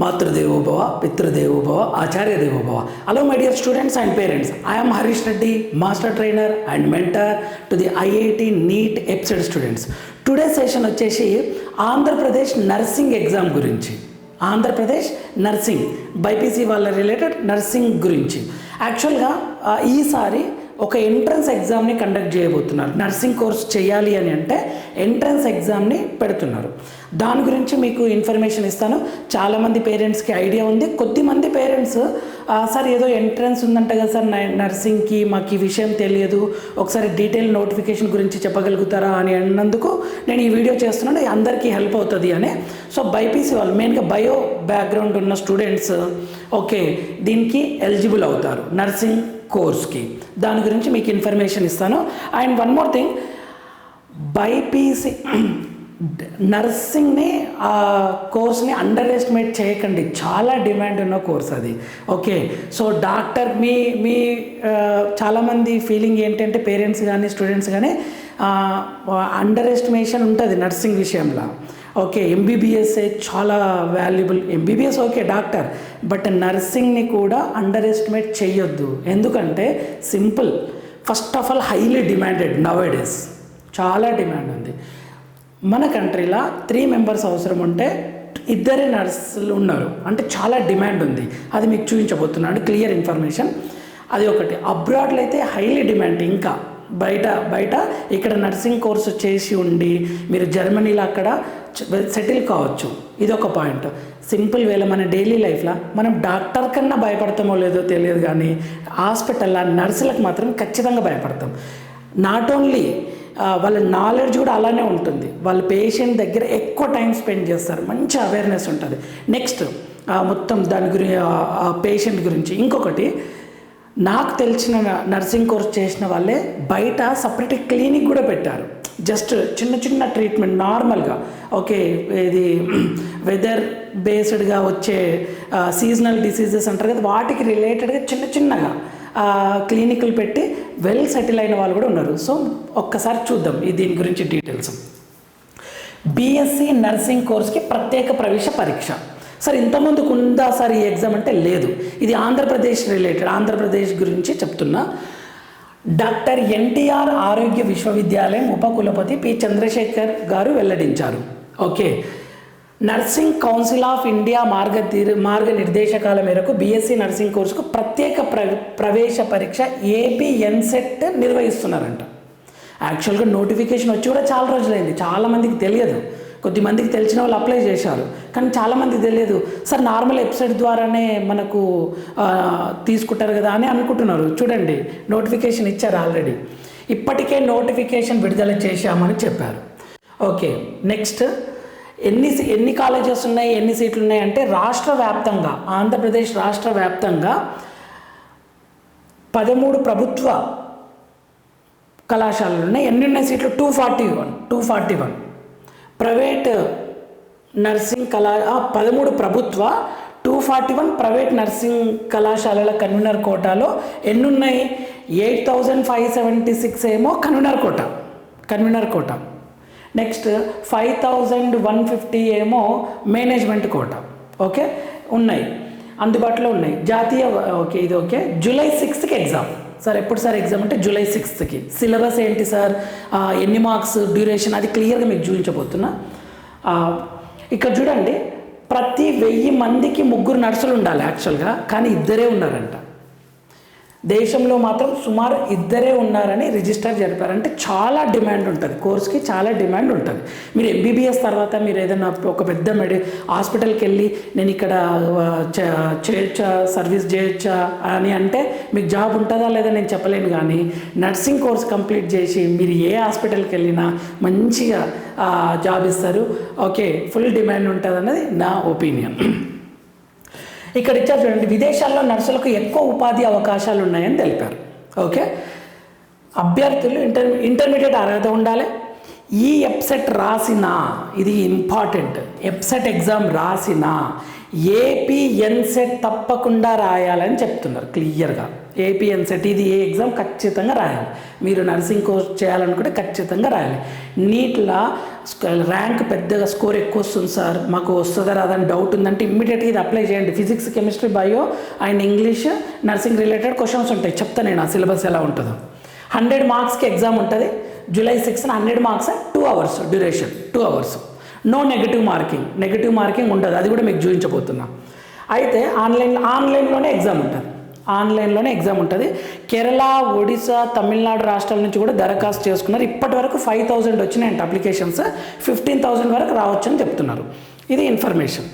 మాతృదేవోభవ పితృదేవోభవ ఆచార్య దేవోభవ hello my dear students and parents I'm Harish Reddy master trainer and mentor to the IIT NEET ఎప్సెడ్ students today session వచ్చేసి Andhra Pradesh nursing exam గురించి. Andhra Pradesh nursing BiPC వాళ్ళ related nursing గురించి. యాక్చువల్గా ఈసారి ఒక ఎంట్రన్స్ ఎగ్జామ్ని కండక్ట్ చేయబోతున్నారు. నర్సింగ్ కోర్స్ చేయాలి అని అంటే ఎంట్రన్స్ ఎగ్జామ్ని పెడుతున్నారు. దాని గురించి మీకు ఇన్ఫర్మేషన్ ఇస్తాను. చాలామంది పేరెంట్స్కి ఐడియా ఉంది. కొద్దిమంది పేరెంట్స్ సార్ ఏదో ఎంట్రన్స్ ఉందంట కదా సార్ నర్సింగ్కి మాకు ఈ విషయం తెలియదు. ఒకసారి డీటెయిల్ నోటిఫికేషన్ గురించి చెప్పగలుగుతారా? అని అన్నందుకు నేను ఈ వీడియో చేస్తున్నాను. అందరికీ హెల్ప్ అవుతుంది అని. సో బైపీసీ వాళ్ళు మెయిన్గా బయో బ్యాక్గ్రౌండ్ ఉన్న స్టూడెంట్స్ ఓకే దీనికి ఎలిజిబుల్ అవుతారు నర్సింగ్ కోర్స్కి దాని గురించి మీకు ఇన్ఫర్మేషన్ ఇస్తాను. And one more thing BiPC నర్సింగ్ని ఆ కోర్స్ని అండర్ ఎస్టిమేట్ చేయకండి. చాలా డిమాండ్ ఉన్న కోర్స్ అది ఓకే సో డాక్టర్ మీ మీ చాలామంది ఫీలింగ్ ఏంటంటే పేరెంట్స్ కానీ స్టూడెంట్స్ కానీ అండర్ ఎస్టిమేషన్ ఉంటుంది నర్సింగ్ విషయంలో. ఓకే ఎంబీబీఎస్ఏ చాలా valuable MBBS okay doctor but నర్సింగ్ని కూడా అండర్ ఎస్టిమేట్ చేయొద్దు ఎందుకంటే simple first of all highly demanded nowadays చాలా డిమాండ్ ఉంది. మన కంట్రీలో త్రీ మెంబర్స్ అవసరం ఉంటే ఇద్దరే నర్సులు ఉన్నారు. అంటే చాలా డిమాండ్ ఉంది. అది మీకు చూపించబోతున్నాను క్లియర్ ఇన్ఫర్మేషన్ అది ఒకటి. అబ్రాడ్లో అయితే హైలీ డిమాండ్ ఇంకా. బయట బయట ఇక్కడ నర్సింగ్ కోర్సు చేసి ఉండి మీరు జర్మనీలో అక్కడ సెటిల్ కావచ్చు. ఇది ఒక పాయింట్. సింపుల్ వేలో మన డైలీ లైఫ్లో మనం డాక్టర్ కన్నా భయపడతామో లేదో తెలియదు కానీ హాస్పిటల్లో నర్సులకు మాత్రం ఖచ్చితంగా భయపడతాం. నాట్ ఓన్లీ వాళ్ళ నాలెడ్జ్ కూడా అలానే ఉంటుంది. వాళ్ళ పేషెంట్ దగ్గర ఎక్కువ టైం స్పెండ్ చేస్తారు. మంచి అవేర్నెస్ ఉంటుంది. నెక్స్ట్ మొత్తం దాని గురించి పేషెంట్ గురించి ఇంకొకటి నాకు తెలిసిన నర్సింగ్ కోర్స్ చేసిన వాళ్ళే బయట సపరేట్ క్లినిక్ కూడా పెట్టారు. జస్ట్ చిన్న చిన్న ట్రీట్మెంట్ నార్మల్గా. ఓకే ఇది వెదర్ బేస్డ్గా వచ్చే సీజనల్ డిసీజెస్ అంటారు కదా వాటికి రిలేటెడ్గా చిన్న చిన్నగా క్లినిక్లు పెట్టి వెల్ సెటిల్ అయిన వాళ్ళు కూడా ఉన్నారు. సో ఒక్కసారి చూద్దాం దీని గురించి డీటెయిల్స్. బీఎస్సీ నర్సింగ్ కోర్స్కి ప్రత్యేక ప్రవేశ పరీక్ష. సార్ ఇంతకుముందుకు ఉందా సార్ ఈ ఎగ్జామ్ అంటే లేదు. ఇది ఆంధ్రప్రదేశ్ రిలేటెడ్ ఆంధ్రప్రదేశ్ గురించి చెప్తున్నా. డాక్టర్ ఎన్టీఆర్ ఆరోగ్య విశ్వవిద్యాలయం ఉపకులపతి పి. చంద్రశేఖర్ గారు వెల్లడించారు. Okay. Nursing council of India మార్గ మార్గనిర్దేశకాల మేరకు బీఎస్సీ నర్సింగ్ కోర్సుకు ప్రత్యేక ప్ర ప్రవేశ పరీక్ష ఏపీ ఎన్సెట్ నిర్వహిస్తున్నారంట. యాక్చువల్గా నోటిఫికేషన్ వచ్చి కూడా చాలా రోజులైంది. చాలామందికి తెలియదు. కొద్దిమందికి తెలిసిన వాళ్ళు అప్లై చేశారు. కానీ చాలామంది తెలియదు. సార్ నార్మల్ వెబ్సైట్ ద్వారానే మనకు తీసుకుంటారు కదా అని అనుకుంటున్నారు. చూడండి నోటిఫికేషన్ ఇచ్చారు ఆల్రెడీ ఇప్పటికే నోటిఫికేషన్ విడుదల చేశామని చెప్పారు. ఓకే నెక్స్ట్ ఎన్ని ఎన్ని కాలేజెస్ ఉన్నాయి ఎన్ని సీట్లు ఉన్నాయి అంటే రాష్ట్ర వ్యాప్తంగా ఆంధ్రప్రదేశ్ రాష్ట్ర వ్యాప్తంగా పదమూడు ప్రభుత్వ కళాశాలలు ఉన్నాయి. ఎన్ని ఉన్నాయి సీట్లు? Two forty one two forty one private nursing కళా పదమూడు ప్రభుత్వ two forty one private nursing కళాశాలల కన్వీనర్ కోటాలో ఎన్నున్నాయి? Eight thousand five seventy six ఏమో convener quota convener quota. Next five thousand one fifty ఏమో మేనేజ్మెంట్ కోట ఓకే? ఉన్నాయి. అందుబాటులో ఉన్నాయి. జాతీయ ఓకే ఇది ఓకే. జూలై సిక్స్త్కి ఎగ్జామ్. సార్ ఎప్పుడు సార్ ఎగ్జామ్ అంటే జూలై సిక్స్త్కి సిలబస్ ఏంటి సార్? ఎన్ని మార్క్స్ డ్యూరేషన్ అది క్లియర్గా మీకు చూపించబోతున్నా. ఇక్కడ చూడండి ప్రతి వెయ్యి మందికి ముగ్గురు నర్సులు ఉండాలి యాక్చువల్గా కానీ ఇద్దరే ఉన్నారంట. దేశంలో మాత్రం సుమారు ఇద్దరే ఉన్నారని రిజిస్టర్ జరిపారు. అంటే చాలా డిమాండ్ ఉంటుంది. కోర్స్కి చాలా డిమాండ్ ఉంటుంది. మీరు ఎంబీబీఎస్ తర్వాత మీరు ఏదైనా ఒక పెద్ద మెడి హాస్పిటల్కి వెళ్ళి నేను ఇక్కడ చే- చేయొచ్చా సర్వీస్ చేయొచ్చా అని అంటే మీకు జాబ్ ఉంటుందా లేదా నేను చెప్పలేను కానీ నర్సింగ్ కోర్స్ కంప్లీట్ చేసి మీరు ఏ హాస్పిటల్కి వెళ్ళినా మంచిగా జాబ్ ఇస్తారు. ఓకే ఫుల్ డిమాండ్ ఉంటుంది అన్నది నా ఒపీనియన్. ఇక్కడ ఇచ్చారు చూడండి విదేశాల్లో నర్సులకు ఎక్కువ ఉపాధి అవకాశాలు ఉన్నాయని తెలిపారు. ఓకే? అభ్యర్థులు ఇంటర్ ఇంటర్మీడియట్ అర్హత ఉండాలి. ఈ ఎప్సెట్ రాసిన ఇది ఇంపార్టెంట్ ఎప్సెట్ ఎగ్జామ్ రాసిన ఏపీ ఎన్సెట్ తప్పకుండా రాయాలని చెప్తున్నారు క్లియర్గా. ఏపీఎన్సెట్ ఇది ఏ ఎగ్జామ్ ఖచ్చితంగా రాయాలి. మీరు నర్సింగ్ కోర్స్ చేయాలనుకుంటే ఖచ్చితంగా రాయాలి. నీట్లా ర్యాంక్ పెద్దగా స్కోర్ ఎక్కువ వస్తుంది సార్. మాకు వస్తుందా రాదని డౌట్ ఉందంటే ఇమ్మీడియట్గా ఇది అప్లై చేయండి. Physics chemistry bio and English nursing related questions ఉంటాయి. చెప్తాను నేను ఆ సిలబస్ ఎలా ఉంటుందో. హండ్రెడ్ మార్క్స్కి ఎగ్జామ్ ఉంటుంది. July సిక్స్న hundred marks two hours duration two hours no negative marking negative marking ఉండదు. అది కూడా మీకు చూపించబోతున్నా. అయితే ఆన్లైన్ ఆన్లైన్లోనే ఎగ్జామ్ ఉంటుంది. ఆన్లైన్లోనే ఎగ్జామ్ ఉంటుంది. కేరళ ఒడిశా తమిళనాడు రాష్ట్రాల నుంచి కూడా దరఖాస్తు చేసుకున్నారు. ఇప్పటి వరకు ఫైవ్ థౌజండ్ వచ్చినాయంట అప్లికేషన్స్. ఫిఫ్టీన్ థౌజండ్ వరకు రావచ్చు అని చెప్తున్నారు. ఇది ఇన్ఫర్మేషన్.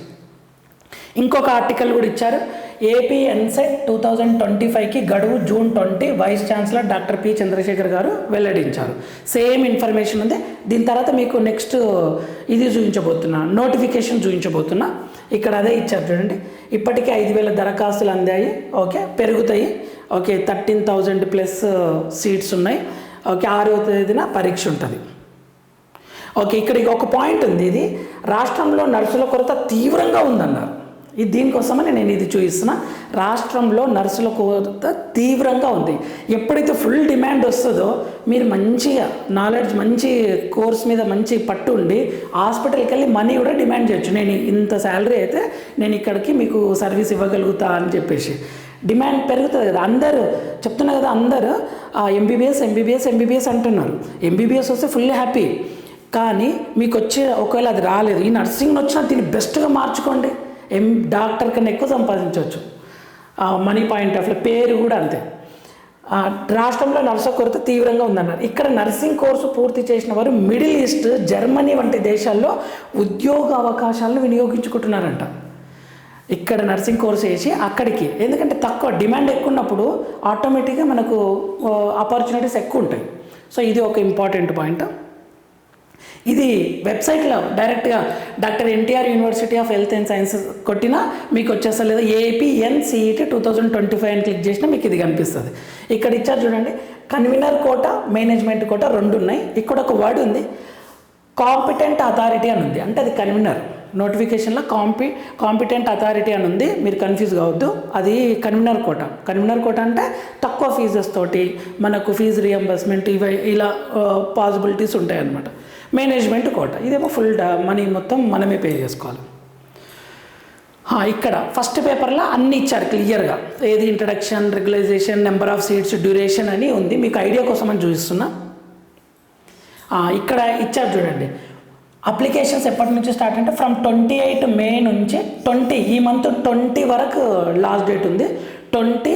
ఇంకొక ఆర్టికల్ కూడా ఇచ్చారు. AP ENCET two thousand twenty ఫైవ్కి గడువు June twenty vice chancellor doctor P Chandrasekhar గారు వెల్లడించారు. సేమ్ ఇన్ఫర్మేషన్ ఉంది. దీని తర్వాత మీకు నెక్స్ట్ ఇది చూపించబోతున్నా నోటిఫికేషన్ చూపించబోతున్నా. ఇక్కడ అదే ఇచ్చారు చూడండి. ఇప్పటికే ఐదు వేల దరఖాస్తులు అందాయి. ఓకే పెరుగుతాయి. Okay thirteen thousand plus seats ఉన్నాయి. ఓకే ఆరో తేదీన పరీక్ష ఉంటుంది. ఓకే ఇక్కడ ఒక పాయింట్ ఉంది ఇది. రాష్ట్రంలో నర్సుల కొరత తీవ్రంగా ఉందన్నారు. ఇది దీనికోసమని నేను ఇది చూపిస్తున్నా. రాష్ట్రంలో నర్సుల కొరత తీవ్రంగా ఉంది. ఎప్పుడైతే ఫుల్ డిమాండ్ వస్తుందో మీరు మంచిగా నాలెడ్జ్ మంచి కోర్స్ మీద మంచి పట్టు ఉండి హాస్పిటల్కి వెళ్ళి మనీ కూడా డిమాండ్ చేయొచ్చు. నేను ఇంత శాలరీ అయితే నేను ఇక్కడికి మీకు సర్వీస్ ఇవ్వగలుగుతా అని చెప్పేసి. డిమాండ్ పెరుగుతుంది కదా. అందరూ చెప్తున్నారు కదా అందరూ ఎంబీబీఎస్ ఎంబీబీఎస్ ఎంబీబీఎస్ అంటున్నారు. ఎంబీబీఎస్ వస్తే ఫుల్ హ్యాపీ కానీ మీకు వచ్చే ఒకవేళ అది రాలేదు. ఈ నర్సింగ్ వచ్చినా దీన్ని బెస్ట్గా మార్చుకోండి. ఎం డాక్టర్ కన్నా ఎక్కువ సంపాదించవచ్చు. మనీ పాయింట్ ఆఫ్ పేరు కూడా అంతే. రాష్ట్రంలో నర్సు కొరత తీవ్రంగా ఉందన్నారు. ఇక్కడ నర్సింగ్ కోర్సు పూర్తి చేసిన వారు మిడిల్ ఈస్ట్ జర్మనీ వంటి దేశాల్లో ఉద్యోగ అవకాశాలను వినియోగించుకుంటున్నారంట. ఇక్కడ నర్సింగ్ కోర్స్ చేసి అక్కడికి ఎందుకంటే తక్కువ డిమాండ్ ఎక్కువ ఉన్నప్పుడు ఆటోమేటిక్గా మనకు ఆపర్చునిటీస్ ఎక్కువ ఉంటాయి. సో ఇది ఒక ఇంపార్టెంట్ పాయింట్. ఇది వెబ్సైట్లో డైరెక్ట్గా doctor NTR university of health and sciences కొట్టినా మీకు వచ్చేస్తా లేదా AP ENCET two thousand twenty five అని క్లిక్ చేసినా మీకు ఇది కనిపిస్తుంది. ఇక్కడ ఇచ్చారు చూడండి కన్వీనర్ కోట మేనేజ్మెంట్ కోట రెండు ఉన్నాయి ఇక్కడ ఒక వర్డ్ ఉంది కాంపిటెంట్ అథారిటీ అని ఉంది. అంటే అది కన్వీనర్. నోటిఫికేషన్లో కాంపి కాంపిటెంట్ అథారిటీ అని ఉంది. మీరు కన్ఫ్యూజ్ కావద్దు. అది కన్వీనర్ కోట. కన్వీనర్ కోట అంటే తక్కువ ఫీజెస్ తోటి మనకు ఫీజు రియంబర్స్మెంట్ ఇవి ఇలా పాసిబిలిటీస్ ఉంటాయి అన్నమాట మేనేజ్మెంట్ కోట. ఇదేమో ఫుల్ మనీ మొత్తం మనమే పే చేసుకోవాలి. ఇక్కడ ఫస్ట్ పేపర్లో అన్ని ఇచ్చారు క్లియర్గా ఏది introduction regularisation number of seats duration అని ఉంది. మీకు ఐడియా కోసం అని చూపిస్తున్నా. ఇక్కడ ఇచ్చారు చూడండి. అప్లికేషన్స్ ఎప్పటి నుంచి స్టార్ట్ అంటే ఫ్రమ్ ట్వంటీ ఎయిట్ మే నుంచి ట్వంటీ ఈ మంత్ ట్వంటీ వరకు లాస్ట్ డేట్ ఉంది. ట్వంటీ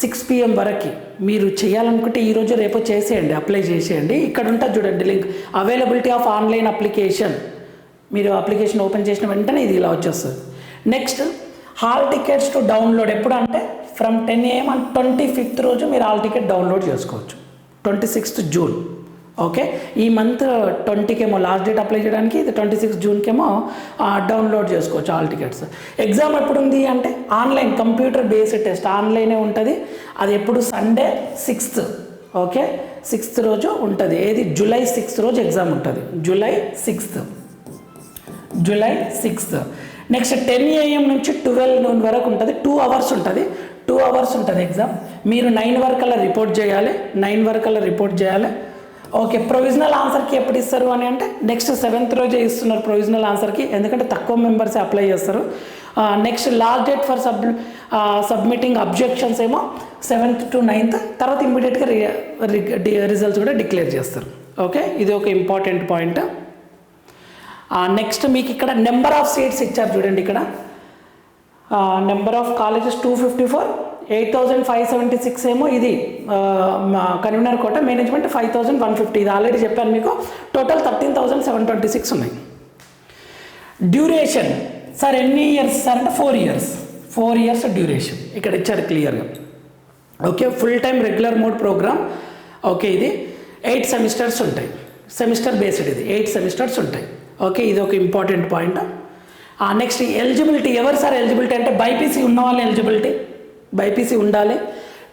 సిక్స్ పిఎం వరకు మీరు చేయాలనుకుంటే ఈరోజు రేపు చేసేయండి అప్లై చేసేయండి. ఇక్కడ ఉంటుంది చూడండి link. Availability of online application మీరు అప్లికేషన్ ఓపెన్ చేసిన వెంటనే ఇది ఇలా వచ్చేస్తుంది. Next hall tickets to download ఎప్పుడు అంటే from ten AM and twenty fifth రోజు మీరు హాల్ టికెట్ డౌన్లోడ్ చేసుకోవచ్చు. ట్వంటీ సిక్స్త్ జూన్ ఓకే ఈ మంత్ ట్వంటీకేమో లాస్ట్ డేట్ అప్లై చేయడానికి ఇది ట్వంటీ సిక్స్ జూన్కేమో డౌన్లోడ్ చేసుకోవచ్చు ఆల్ టికెట్స్ ఎగ్జామ్ ఎప్పుడు ఉంది అంటే ఆన్లైన్ కంప్యూటర్ బేస్డ్ టెస్ట్ ఆన్లైనే ఉంటుంది. అది ఎప్పుడు? సండే సిక్స్త్ ఓకే సిక్స్త్ రోజు ఉంటుంది. ఏది? జూలై సిక్స్త్ రోజు ఎగ్జామ్ ఉంటుంది. July sixth July sixth next ten AM నుంచి ట్వెల్వ్ నూన్ వరకు ఉంటుంది. టూ అవర్స్ ఉంటుంది. టూ అవర్స్ ఉంటుంది ఎగ్జామ్ మీరు నైన్ వరకు అలా రిపోర్ట్ చేయాలి. నైన్ వరకు అలా రిపోర్ట్ చేయాలి. ఓకే ప్రొవిజనల్ ఆన్సర్కి ఎప్పుడు ఇస్తారు అని అంటే నెక్స్ట్ సెవెంత్ రోజే ఇస్తున్నారు ప్రొవిజనల్ ఆన్సర్కి ఎందుకంటే తక్కువ మెంబర్స్ అప్లై చేస్తారు. Next last date for sub submitting objections ఏమో సెవెంత్ టు నైన్త్ తర్వాత ఇమ్మీడియట్గా రిజల్ట్స్ కూడా డిక్లేర్ చేస్తారు. ఓకే ఇది ఒక ఇంపార్టెంట్ పాయింట్ నెక్స్ట్ మీకు ఇక్కడ నెంబర్ ఆఫ్ సీట్స్ ఇచ్చారు చూడండి ఇక్కడ. Number of colleges two fifty four eight thousand five seventy six ఏమో ఇది convener quota management five thousand one fifty. ఇది ఆల్రెడీ చెప్పాను మీకు. Total thirteen thousand seven twenty six ఉన్నాయి. డ్యూరేషన్ సార్ ఎన్ని ఇయర్స్? సార్ అంటే four years. Four years duration. ఇక్కడ ఇచ్చారు క్లియర్గా. Okay full time regular mode program. Okay ఇది ఎయిట్ సెమిస్టర్స్ ఉంటాయి. సెమిస్టర్ బేస్డ్ ఇది. ఎయిట్ సెమిస్టర్స్ ఉంటాయి. ఓకే ఇది ఒక ఇంపార్టెంట్ పాయింట్. నెక్స్ట్ ఎలిజిబిలిటీ ఎవరు సార్ ఎలిజిబిలిటీ అంటే బైపీసీ ఉన్న వాళ్ళు ఎలిజిబిలిటీ? బైపీసీ ఉండాలి.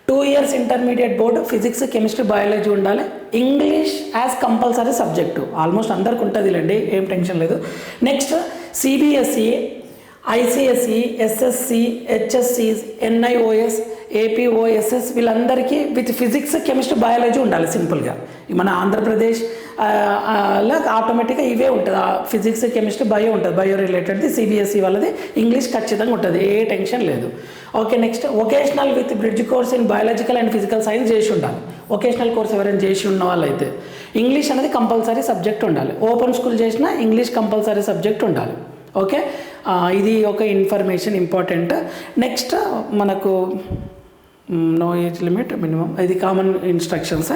Two years intermediate board physics chemistry biology ఉండాలి. English as compulsory subject almost అందరికి ఉంటుందిలేండి ఏం టెన్షన్ లేదు. Next CBSE ICSE SSC HSC NIOS APOSS వీళ్ళందరికీ విత్ ఫిజిక్స్ కెమిస్ట్రీ బయాలజీ ఉండాలి సింపుల్గా. మన ఆంధ్రప్రదేశ్ ఆటోమేటిక్గా ఇవే ఉంటుంది. ఫిజిక్స్ కెమిస్ట్రీ బయో ఉంటుంది. బయో రిలేటెడ్ది సిబిఎస్ఈ వాళ్ళది. ఇంగ్లీష్ ఖచ్చితంగా ఉంటుంది. ఏ టెన్షన్ లేదు. Okay next vocational with bridge course in biological and physical science చేసి ఉండాలి. వొకేషనల్ కోర్స్ ఎవరైనా చేసి ఉన్న వాళ్ళైతే ఇంగ్లీష్ అనేది కంపల్సరీ సబ్జెక్ట్ ఉండాలి. ఓపెన్ స్కూల్ చేసినా ఇంగ్లీష్ కంపల్సరీ సబ్జెక్ట్ ఉండాలి. ఓకే? ఇది ఒక ఇన్ఫర్మేషన్ ఇంపార్టెంట్. నెక్స్ట్ మనకు నో ఏజ్ లిమిట్ మినిమం ఇది కామన్ ఇన్స్ట్రక్షన్స్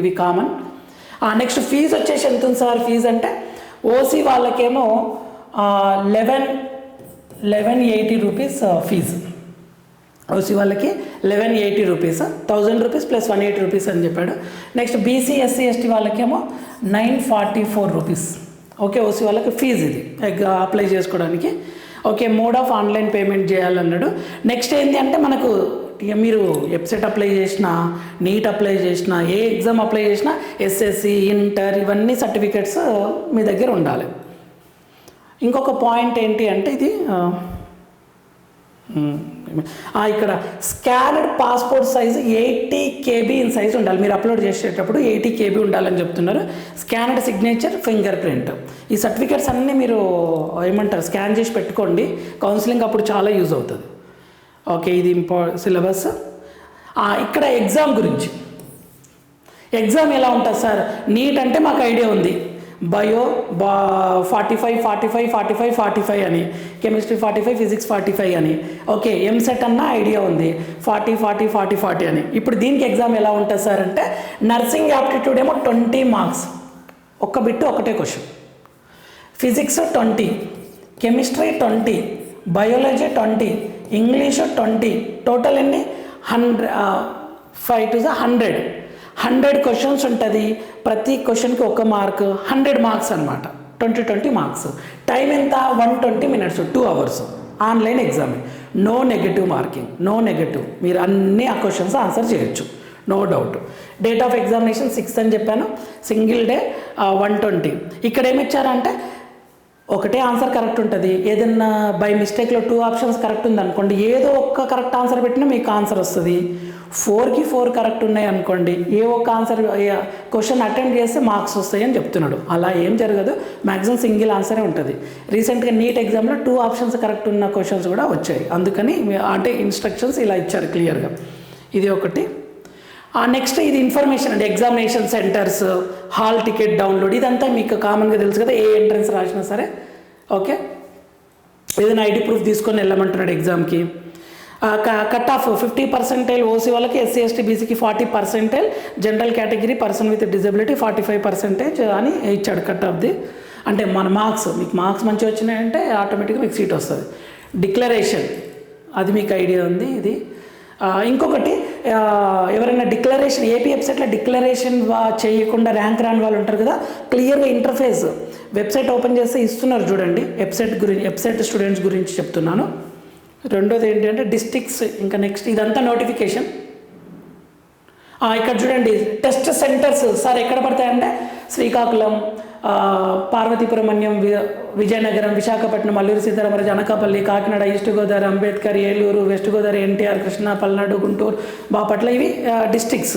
ఇవి కామన్ నెక్స్ట్ ఫీజు వచ్చేసి ఎంత ఉంది సార్ ఫీజు అంటే ఓసీ వాళ్ళకేమో eleven eleven eighty rupees fee OC వాళ్ళకి eleven eighty rupees thousand rupees plus one eighty rupees అని చెప్పాడు. నెక్స్ట్ బీసీ ఎస్సీ ఎస్టీ వాళ్ళకేమో nine forty four rupees okay OC వాళ్ళకి ఫీజు ఇది. అప్లై చేసుకోవడానికి. Okay mode of online payment చేయాలన్నాడు. Next ఏంటి అంటే మనకు ఇక మీరు వెబ్సైట్ అప్లై చేసినా నీట్ అప్లై చేసినా ఏ ఎగ్జామ్ అప్లై చేసినా ఎస్ఎస్సి ఇంటర్ ఇవన్నీ సర్టిఫికెట్స్ uh, మీ దగ్గర ఉండాలి. ఇంకొక పాయింట్ ఏంటి అంటే ఇది uh, ఇక్కడ scanned passport size eighty KB in size ఉండాలి. మీరు అప్లోడ్ చేసేటప్పుడు ఎయిటీ కేబీ ఉండాలని చెప్తున్నారు. స్కానర్డ్ సిగ్నేచర్ ఫింగర్ ప్రింట్ ఈ సర్టిఫికేట్స్ అన్నీ మీరు ఏమంటారు? స్కాన్ చేసి పెట్టుకోండి. కౌన్సిలింగ్ అప్పుడు చాలా యూజ్ అవుతుంది. ఓకే ఇది ఇంపా సిలబస్. ఇక్కడ ఎగ్జామ్ గురించి. ఎగ్జామ్ ఎలా ఉంటుంది సార్? నీట్ అంటే మాకు ఐడియా ఉంది. బయో బా forty five forty five forty five forty five అని. Chemistry forty five physics forty five అని. ఓకే ఎంసెట్ అన్న ఐడియా ఉంది. ఫార్టీ ఫార్టీ ఫార్టీ ఫార్టీ అని. ఇప్పుడు దీనికి ఎగ్జామ్ ఎలా ఉంటుంది సార్ అంటే నర్సింగ్ యాప్టిట్యూడ్ ఏమో ట్వంటీ మార్క్స్. ఒక్క బిట్టు ఒకటే question. Physics twenty chemistry twenty biology twenty English twenty. Total ఎన్ని? Hundred five to hundred hundred questions ఉంటుంది. ప్రతి క్వశ్చన్కి ఒక మార్క్ హండ్రెడ్ మార్క్స్ అనమాట ట్వంటీ ట్వంటీ మార్క్స్ టైం ఎంత? One twenty minutes two hours online exam no negative marking no negative మీరు అన్ని ఆ క్వశ్చన్స్ ఆన్సర్ చేయొచ్చు. No doubt date of examination six అని చెప్పాను. సింగిల్ డే వన్ ట్వంటీ ఇక్కడ ఏమి ఇచ్చారంటే ఒకటే ఆన్సర్ కరెక్ట్ ఉంటుంది. ఏదన్నా బై మిస్టేక్లో టూ ఆప్షన్స్ కరెక్ట్ ఉంది అనుకోండి ఏదో ఒక్క కరెక్ట్ ఆన్సర్ పెట్టినా మీకు ఆన్సర్ వస్తుంది. ఫోర్కి ఫోర్ కరెక్ట్ ఉన్నాయి అనుకోండి ఏ ఒక్క ఆన్సర్ క్వశ్చన్ అటెండ్ చేస్తే మార్క్స్ వస్తాయి అని చెప్తున్నాడు. అలా ఏం జరగదు మ్యాక్సిమం సింగిల్ ఆన్సరే ఉంటుంది. రీసెంట్గా నీట్ ఎగ్జామ్లో టూ ఆప్షన్స్ కరెక్ట్ ఉన్న క్వశ్చన్స్ కూడా వచ్చాయి. అందుకని అంటే ఇన్స్ట్రక్షన్స్ ఇలా ఇచ్చారు క్లియర్గా ఇది ఒకటి. నెక్స్ట్ ఇది ఇన్ఫర్మేషన్ అండి. Examination centres hall ticket download ఇదంతా మీకు కామన్గా తెలుసు కదా ఏ ఎంట్రన్స్ రాసినా సరే. ఓకే ఏదైనా ఐడి ప్రూఫ్ తీసుకొని వెళ్ళమంటున్నాడు ఎగ్జామ్కి cut off fifty percentile OC వాళ్ళకి ఎస్సీ ఎస్టీ బీసీకి forty percentile general category person with disability forty five percentage అని ఇచ్చాడు కట్ ఆఫ్ది అంటే మన మార్క్స్ మీకు మార్క్స్ మంచిగా వచ్చినాయంటే ఆటోమేటిక్గా మీకు సీట్ వస్తుంది. డిక్లరేషన్ అది మీకు ఐడియా ఉంది ఇది. ఇంకొకటి ఎవరైనా డిక్లరేషన్ ఏపీ వెబ్సైట్లో డిక్లరేషన్ వా- చేయకుండా ర్యాంక్ రాని వాళ్ళు ఉంటారు కదా క్లియర్గా ఇంటర్ఫేస్ వెబ్సైట్ ఓపెన్ చేస్తే ఇస్తున్నారు చూడండి వెబ్సైట్ గురించి వెబ్సైట్ స్టూడెంట్స్ గురించి చెప్తున్నాను. రెండోది ఏంటంటే డిస్టిక్స్ ఇంకా నెక్స్ట్ ఇదంతా నోటిఫికేషన్. ఇక్కడ చూడండి టెస్ట్ సెంటర్స్ సార్ ఎక్కడ పడతాయంటే శ్రీకాకుళం ఆ, పార్వతీపురం వి- విజయనగరం విశాఖపట్నం అల్లూరు సీతారామరాజు అనకాపల్లి కాకినాడ ఈస్ట్ గోదావరి అంబేద్కర్ ఏలూరు వెస్ట్ గోదావరి ఎన్టీఆర్ కృష్ణా పల్నాడు గుంటూరు బాపట్ల ఇవి డిస్టిక్స్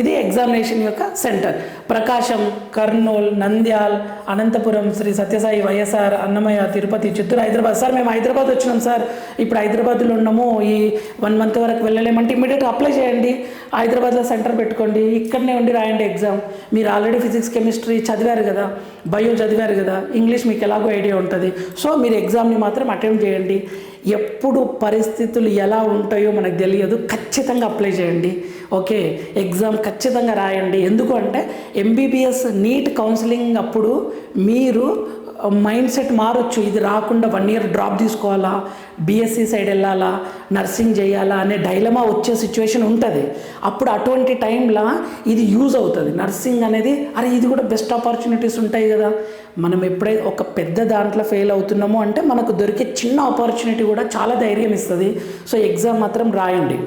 ఇది ఎగ్జామినేషన్ యొక్క సెంటర్ ప్రకాశం కర్నూలు నంద్యాల అనంతపురం శ్రీ సత్యసాయి వైఎస్ఆర్ అన్నమయ్య తిరుపతి చిత్తూరు హైదరాబాద్. సార్ మేము హైదరాబాద్ వచ్చినాం సార్. ఇప్పుడు హైదరాబాద్లో ఉన్నాము. ఈ వన్ మంత్ వరకు వెళ్ళలేమంటే ఇమీడియట్గా అప్లై చేయండి. హైదరాబాద్లో సెంటర్ పెట్టుకోండి. ఇక్కడనే ఉండి రాయండి ఎగ్జామ్ మీరు ఆల్రెడీ ఫిజిక్స్ కెమిస్ట్రీ చదివారు కదా. బయో చదివారు కదా. ఇంగ్లీష్ మీకు ఎలాగో ఐడియా ఉంటుంది. సో మీరు ఎగ్జామ్ని మాత్రం అటెంప్ట్ చేయండి. ఎప్పుడు పరిస్థితులు ఎలా ఉంటాయో మనకు తెలియదు. ఖచ్చితంగా అప్లై చేయండి. ఓకే ఎగ్జామ్ ఖచ్చితంగా రాయండి. ఎందుకు అంటే ఎంబీబీఎస్ నీట్ కౌన్సిలింగ్ అప్పుడు మీరు మైండ్ సెట్ మారొచ్చు. ఇది రాకుండా వన్ ఇయర్ డ్రాప్ తీసుకోవాలా? బీఎస్సీ సైడ్ వెళ్ళాలా? నర్సింగ్ చేయాలా? అనే డైలమా వచ్చే సిచ్యువేషన్ ఉంటుంది. అప్పుడు అటువంటి టైంలో ఇది యూజ్ అవుతుంది. నర్సింగ్ అనేది అరే ఇది కూడా బెస్ట్ ఆపర్చునిటీస్ ఉంటాయి కదా. మనం ఎప్పుడైతే ఒక పెద్ద దాంట్లో ఫెయిల్ అవుతున్నామో అంటే మనకు దొరికే చిన్న ఆపర్చునిటీ కూడా చాలా ధైర్యం ఇస్తుంది. సో ఎగ్జామ్ మాత్రం రాయండి.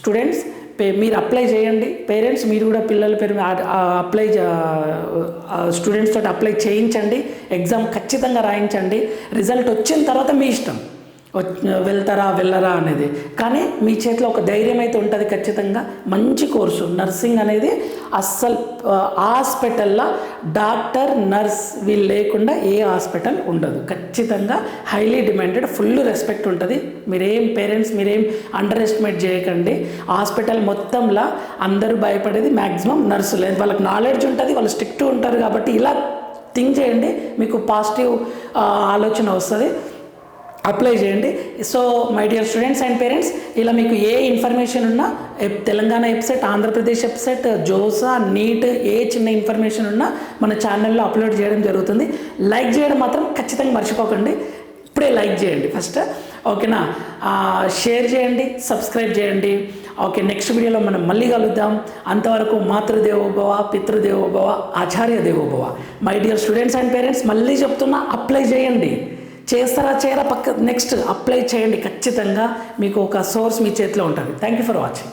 స్టూడెంట్స్ మీరు అప్లై చేయండి. పేరెంట్స్ మీరు కూడా పిల్లల పేరు అప్లై స్టూడెంట్స్ తోటి అప్లై చేయించండి. ఎగ్జామ్ ఖచ్చితంగా రాయించండి. రిజల్ట్ వచ్చిన తర్వాత మీ ఇష్టం. వెళ్తారా వెళ్ళరా అనేది. కానీ మీ చేతిలో ఒక ధైర్యం అయితే ఉంటుంది ఖచ్చితంగా. మంచి కోర్సు. నర్సింగ్ అనేది అస్సలు హాస్పిటల్లో డాక్టర్ నర్స్ వీళ్ళు లేకుండా ఏ హాస్పిటల్ ఉండదు. ఖచ్చితంగా హైలీ డిమాండెడ్ ఫుల్ రెస్పెక్ట్ ఉంటుంది. మీరేం పేరెంట్స్ మీరేం అండర్ ఎస్టిమేట్ చేయకండి. హాస్పిటల్ మొత్తంలో అందరూ భయపడేది మ్యాక్సిమం నర్సులు వాళ్ళకి నాలెడ్జ్ ఉంటుంది వాళ్ళు స్ట్రిక్ట్ ఉంటారు కాబట్టి ఇలా థింక్ చేయండి మీకు పాజిటివ్ ఆలోచన వస్తుంది. అప్లై చేయండి. So my dear students and parents ఇలా మీకు ఏ ఇన్ఫర్మేషన్ ఉన్నా Telangana website Andhra Pradesh website JoSAA NEET ఏ చిన్న ఇన్ఫర్మేషన్ ఉన్నా మన ఛానల్లో అప్లోడ్ చేయడం జరుగుతుంది. లైక్ చేయడం మాత్రం ఖచ్చితంగా మర్చిపోకండి. ఇప్పుడే లైక్ చేయండి ఫస్ట్ ఓకేనా? షేర్ చేయండి సబ్స్క్రైబ్ చేయండి. ఓకే నెక్స్ట్ వీడియోలో మనం మళ్ళీ కలుద్దాం. అంతవరకు మాతృదేవోభవ పితృదేవోభవ ఆచార్య దేవోభవ. My dear students and parents మళ్ళీ చెప్తున్నా అప్లై చేయండి. చేస్తారా చేయరా పక్క నెక్స్ట్ అప్లై చేయండి. ఖచ్చితంగా మీకు ఒక సోర్స్ మీ చేతిలో ఉంటుంది. Thank you for watching